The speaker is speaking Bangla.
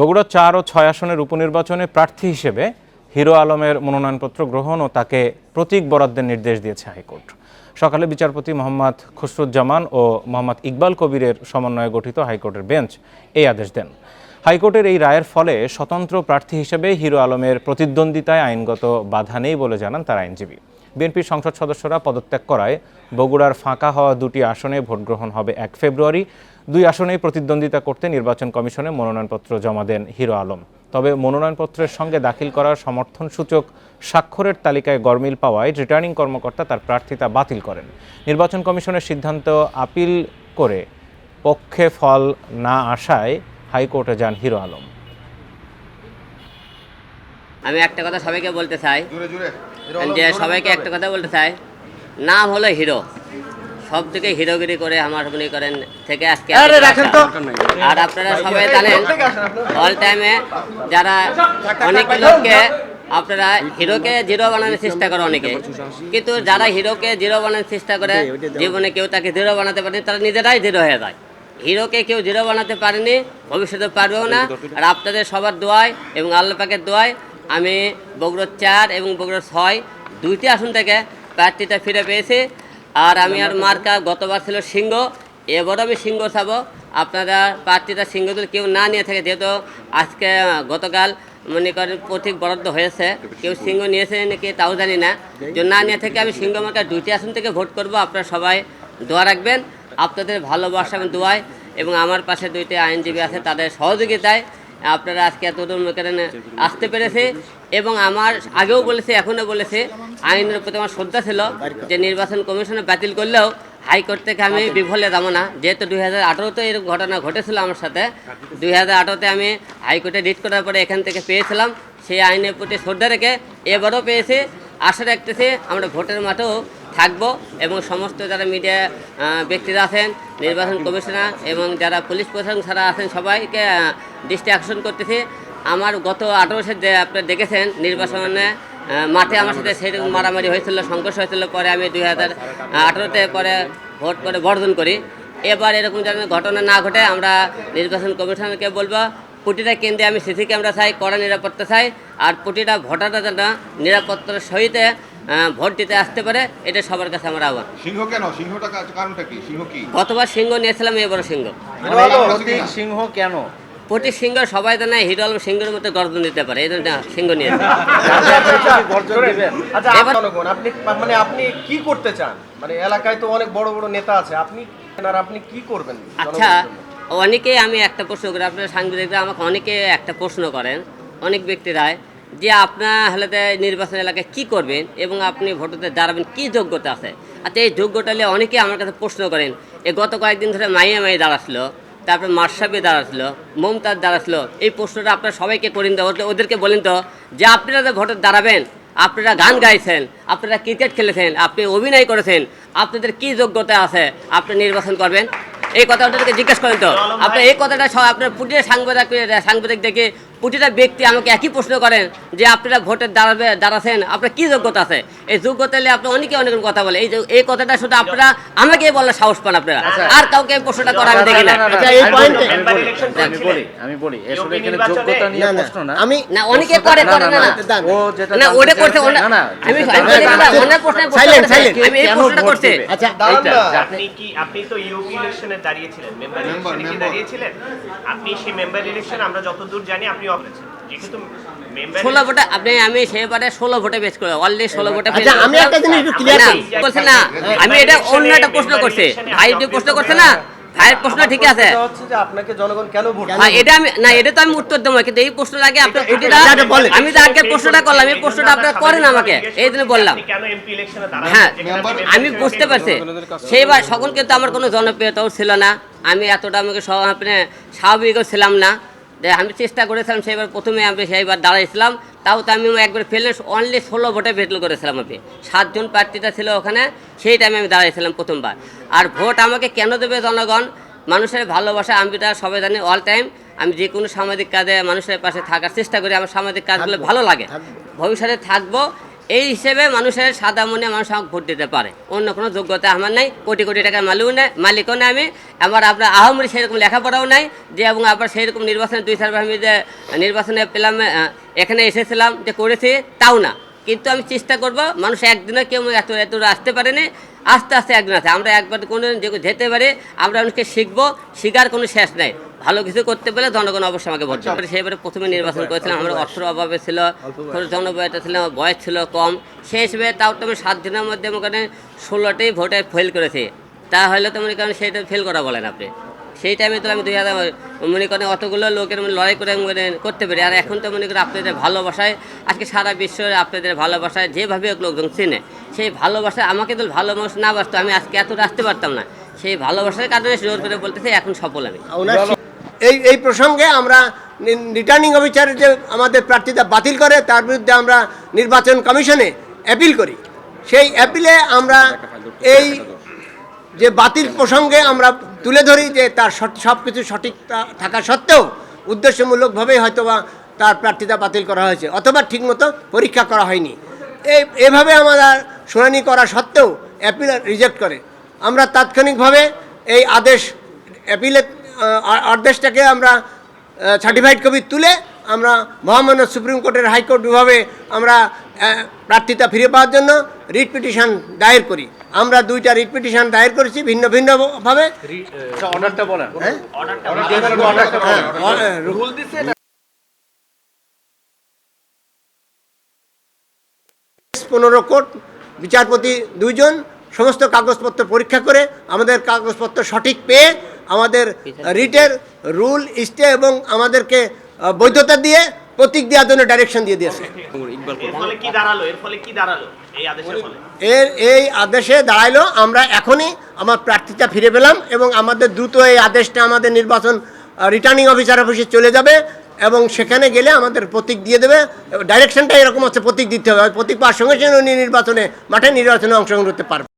বগুড়া চার ও ছয় আসনের উপনির্বাচনে প্রার্থী হিসেবে হিরো আলমের মনোনয়নপত্র গ্রহণ ও তাকে প্রতীক বরাদ্দের নির্দেশ দিয়েছে হাইকোর্ট। সকালে বিচারপতি মোহাম্মদ খুসরুজ্জামান ও মোহাম্মদ ইকবাল কবিরের সমন্বয়ে গঠিত হাইকোর্টের বেঞ্চ এই আদেশ দেন। হাইকোর্টের এই রায়ের ফলে স্বতন্ত্র প্রার্থী হিসেবে হিরো আলমের প্রতিদ্বন্দ্বিতায় আইনগত বাধা নেই বলে জানান তার আইনজীবী। বিএনপির সংসদ সদস্যরা পদত্যাগ করায় বগুড়ার ফাঁকা হওয়া দুটি আসনে ভোট গ্রহণ হবে এক ফেব্রুয়ারি। দুই আসনেই প্রতিদ্বন্দ্বিতা করতে নির্বাচন কমিশনে মনোনয়নপত্র জমা দেন হিরো আলম। তবে মনোনয়নপত্রের সঙ্গে দাখিল করার সমর্থন সূচক স্বাক্ষরের তালিকায় গরমিল পাওয়ায় রিটার্নিং কর্মকর্তা তার প্রার্থিতা বাতিল করেন। নির্বাচন কমিশনের সিদ্ধান্ত আপিল করে পক্ষে ফল না আসায় হাইকোর্টে যান হিরো আলম। আমি একটা কথা সবাইকে বলতে চাই। যে সবাইকে একটা কথা বলতে চাই। নাম হলো হিরো। সব থেকে হিরোগিরি করে আমার মনে করেন থেকে আজকে আর আপনারা সবাই জানেন অল টাইমে যারা অনেক লোককে আপনারা হিরোকে জিরো বানানোর চেষ্টা করে অনেকে। কিন্তু যারা হিরোকে জিরো বানানোর চেষ্টা করে জীবনে কেউ তাকে জিরো বানাতে পারেনি তারা নিজেরাই জিরো হয়ে যায়। হিরোকে কেউ জিরো বানাতে পারেনি ভবিষ্যতে পারবেও না। আর আপনাদের সবার দোয়ায় এবং আল্লাহ পাকের দোয়ায় আমি বগুড়ার চার এবং বগুড়ার ছয় দুইটি আসন থেকে প্রার্থীটা ফিরে পেয়েছি। আর আমি আর মার্কা গতবার ছিল সিংহ, এবারও আমি সিংহ চাবো আপনারা প্রার্থীরা সিংহ যদি কেউ না নিয়ে থাকে, যেহেতু আজকে গতকাল মনে করেন প্রতীক বরাদ্দ হয়েছে, কেউ সিংহ নিয়েছে নাকি তাও জানি না। যে না নিয়ে থেকে, আমি সিংহ মার্কা দুইটি আসন থেকে ভোট করব। আপনারা সবাই দোয়া রাখবেন। আপনাদের ভালোবাসা এবং দোয়ায় এবং আমার পাশে দুইটি আইনজীবী আছে, তাদের সহযোগিতায় আপনারা আজকে এতদূর এখানে আসতে পেরেছে এবং আমার আগেও বলেছে এখনও বলেছে আইনের প্রতি আমার শ্রদ্ধা ছিল যে নির্বাচন কমিশনে বাতিল করলেও হাইকোর্ট থেকে আমি বিফলে যাব না। যেহেতু দুই হাজার আঠারোতে এরকম ঘটনা ঘটেছিল আমার সাথে দুই হাজার আঠারোতে আমি হাইকোর্টে রিট করার পরে এখান থেকে পেয়েছিলাম। সেই আইনের প্রতি শ্রদ্ধা রেখে এবারও পেয়েছে। আশা রাখতেছি আমরা ভোটের মাঠেও থাকব এবং সমস্ত যারা মিডিয়া ব্যক্তিরা আছেন নির্বাচন কমিশনার এবং যারা পুলিশ প্রশাসন ছাড়া আছেন সবাইকে দৃষ্টি আকর্ষণ করতেছি। আমার গত আঠারো সালে যে আপনারা দেখেছেন নির্বাচনে মাঠে আমার সাথে সেরকম মারামারি হয়েছিল সংঘর্ষ হয়েছিল পরে আমি দুই হাজার আঠারোতে পরে ভোট করে বর্জন করি। এবার এরকম যেন ঘটনা না ঘটে আমরা নির্বাচন কমিশনকে বলব প্রতিটা কেন্দ্রে আমি সিসি ক্যামেরা চাই কড়া নিরাপত্তা চাই আর প্রতিটা ভোটাররা যেন নিরাপত্তার সহিত ভোট দিতে আসতে পারে এটা সবার কাছে আমার আহ্বান। সিংহ কেন? সিংহটা কারণটা কি? সিংহ কি? গতবার সিংহ নিয়েছিলাম এবার সিংহ। সিংহ কেন? প্রতি সিংহ সবাই তো জানে হিরো আলম সিংহের মতো গর্জন দিতে পারে এই জন্য সিংহ নিয়ে আপনি আচ্ছা আপনি মানে আপনি কি করতে চান? মানে এলাকায় তো অনেক বড় বড় নেতা আছে আপনি আর আপনি কি করবেন আচ্ছা? অনেকেই আমি একটা প্রশ্ন করি আপনার সাংবাদিকরা আমাকে অনেকে একটা প্রশ্ন করেন অনেক ব্যক্তিরাই যে আপনার হলে নির্বাচন এলাকায় কি করবেন এবং আপনি ভোটারতে দাঁড়াবেন কি যোগ্যতা আছে? আচ্ছা এই যোগ্যতা নিয়ে অনেকে আমার কাছে প্রশ্ন করেন এ গত কয়েকদিন ধরে মাইয়া মাই দাঁড়াচ্ছিল তারপরে মার্শাবি দাঁড়াচ্ছিল মমতাজ দাঁড়াচ্ছিল এই প্রশ্নটা আপনারা সবাইকে করেন তো ওদের- ওদেরকে বলেন তো যে আপনারা যে ভোটে দাঁড়াবেন আপনারা গান গাইছেন আপনারা ক্রিকেট খেলেছেন আপনি অভিনয় করেছেন আপনাদের কি যোগ্যতা আছে আপনি নির্বাচন করবেন? এই কথা ওদেরকে জিজ্ঞেস করেন তো। আপনি এই কথাটা সব আপনার পুটিয়ে সাংবাদিক সাংবাদিক দেখে প্রতিটা ব্যক্তি আমাকে একই প্রশ্ন করেন যে আপনারা ভোটের দাঁড়াবে দাঁড়াছেন আপনার কি যোগ্যতা আছে? এই যোগ্যতা নিয়ে আপনি অনেকে অনেক কথা বলে। এই যে- এই কথাটা শুধু আপনারা আমাকে বলার সাহস পান আপনারা। আর কাউকে এই প্রশ্নটা করা আমি দেখি না। আচ্ছা আমি না, না, প্রশ্ন না। আমি না অনেকে করে করে না না। দাঁড়ান। ও যেটা না জানতে ওটা আমি চাইছে- ওনার প্রশ্নে. আমি এই প্রশ্নটা ভোট করছি। আচ্ছা। আপনি কি আপনি তো ইউপি ইলেকশনে দাঁড়িয়েছিলেন মেম্বার ইলেকশনে দাঁড়িয়েছিলেন? আপনি সেই মেম্বার ইলেকশন আমরা যতদূর জানি আপনি ষোলো ভোটে আপনি আমি সেবারে ষোলো ভোটে বেশ করে অলরেডি ষোলো ভোটে আচ্ছা, আমি একটা জিনিস একটু clear না, করি। বলছে না? আমি এটা অন্য একটা প্রশ্ন করছি। ভাই যে প্রশ্ন করছে না? ভাইয়ের প্রশ্ন ঠিক আছে। প্রশ্নটা হচ্ছে যে আপনাকে জনগণ কেন ভোট এটা আমি না এটা তো আমি উত্তর দেবো কিন্তু এই প্রশ্নের আগে আপনার। আমি তো আগে প্রশ্নটা করলাম এই প্রশ্নটা আপনারা করেন আমাকে এই জন্য বললাম। আপনি কেন এমপি ইলেকশনে দাঁড়ান? হ্যাঁ আমি বুঝতে পারছি। সেইবার সকল কিন্তু আমার কোনো জনপ্রিয়তাও ছিল না। আমি এতটা আমাকে আপনি স্বাভাবিকও ছিলাম না। আমি চেষ্টা করেছিলাম সেইবার প্রথমে আমি সেইবার দাঁড়াইছিলাম তাও তো আমি একবার ফেললে অনলি ষোলো ভোটে ভেটল করেছিলাম আমি। সাতজন প্রার্থীটা ছিল ওখানে সেই টাইমে আমি দাঁড়াইছিলাম প্রথমবার। আর ভোট আমাকে কেন দেবে জনগণ? মানুষের ভালোবাসা আমি এটা সবাই জানি অল টাইম আমি যে কোনো সামাজিক কাজে মানুষের পাশে থাকার চেষ্টা করি আমার সামাজিক কাজগুলো ভালো লাগে। ভবিষ্যতে থাকব এই হিসেবে মানুষের সাদা মনে মানুষ আমাকে ভোট দিতে পারে। অন্য কোনো যোগ্যতা আমার নাই, কোটি কোটি টাকার মালিকও নেই মালিকও নেই আমি। আমার আপনার আহমরি সেরকম লেখাপড়াও নাই, যে এবং আবার সেইরকম নির্বাচনে দুই চারবার আমি যে নির্বাচনে পেলাম এখানে এসেছিলাম, যে করেছি, তাও না। কিন্তু আমি চেষ্টা করব, মানুষ একদিনে কেউ এত এত আসতে পারেনি। আস্তে আস্তে একদিন আছে। আমরা একবার কোনো যেতে পারি, আমরা মানুষকে শিখব শিকার কোনো শেষ নাই। ভালো কিছু করতে পেলে জনগণ অবশ্যই আমাকে ভোট দেবে। সেবারে প্রথমে নির্বাচন করেছিলাম আমার অর্থের অভাবে ছিল জনবয়টা ছিল আমার বয়স ছিল কম। সেই হিসেবে তাও তো আমি সাত দিনের মধ্যে মনে করেন ষোলোটি ভোটে ফেল করেছি। তা হলে তো মনে করেন সেইটা ফেল করা বলেন আপনি। সেই টাইমে তো আমি দুই হাজার মনে করেন অতগুলো লোকের মানে লড়াই করে মনে করতে পারি। আর এখন তো মনে করেন আপনাদের ভালোবাসায় আজকে সারা বিশ্বে আপনাদের ভালোবাসায় যেভাবে লোকজন চেনে সেই ভালোবাসায় আমাকে তো ভালো মানুষ না বাসতো আমি আজকে এত আসতে পারতাম না। সেই ভালোবাসার কারণে জোর করে বলতেছে এখন সফল আমি। এই এই প্রসঙ্গে আমরা রিটার্নিং অফিসার যে আমাদের প্রার্থীতা বাতিল করে তার বিরুদ্ধে আমরা নির্বাচন কমিশনে অ্যাপিল করি। সেই অ্যাপিলে আমরা এই যে বাতিল প্রসঙ্গে আমরা তুলে ধরি যে তার সব কিছু সঠিক থাকা সত্ত্বেও উদ্দেশ্যমূলকভাবেই হয়তোবা তার প্রার্থীতা বাতিল করা হয়েছে অথবা ঠিকমতো পরীক্ষা করা হয়নি। এই এভাবে আমরা শুনানি করা সত্ত্বেও অ্যাপিল রিজেক্ট করে। আমরা তাৎক্ষণিকভাবে এই আদেশ অ্যাপিলের আহ, আদেশটাকে আমরা সার্টিফাইড কপি তুলে আমরা মহামান্য সুপ্রিম কোর্টের হাইকোর্ট বিভাগে আমরা প্রার্থিতা ফিরে পাওয়ার জন্য রিট পিটিশন দায়ের করি। আমরা দুইটা রিট পিটিশন দায়ের করেছি ভিন্ন ভিন্নভাবে। আচ্ছা, অর্ডারটা বলেন। রুল দিছে না পনেরো কোর্ট বিচারপতি দুইজন সমস্ত কাগজপত্র পরীক্ষা করে আমাদের কাগজপত্র সঠিক পেয়ে আমাদের রিটের রুল স্টে এবং আমাদেরকে বৈধতা দিয়ে প্রতীক দেওয়ার জন্য ডাইরেকশন দিয়ে দিয়েছে। এর ফলে কি দাঁড়াল? এর ফলে কি দাঁড়াল? এই এর এই আদেশে দাঁড়াইলো আমরা এখনই আমার প্রার্থীটা ফিরে পেলাম এবং আমাদের দ্রুত এই আদেশটা আমাদের নির্বাচন রিটার্নিং অফিসার অফিসে চলে যাবে এবং সেখানে গেলে আমাদের প্রতীক দিয়ে দেবে। ডাইরেকশনটা এরকম হচ্ছে প্রতীক দিতে হবে। প্রতীক পাওয়ার সঙ্গে সঙ্গে উনি নির্বাচনে মাঠে নির্বাচনে অংশগ্রহণ করতে পারবে।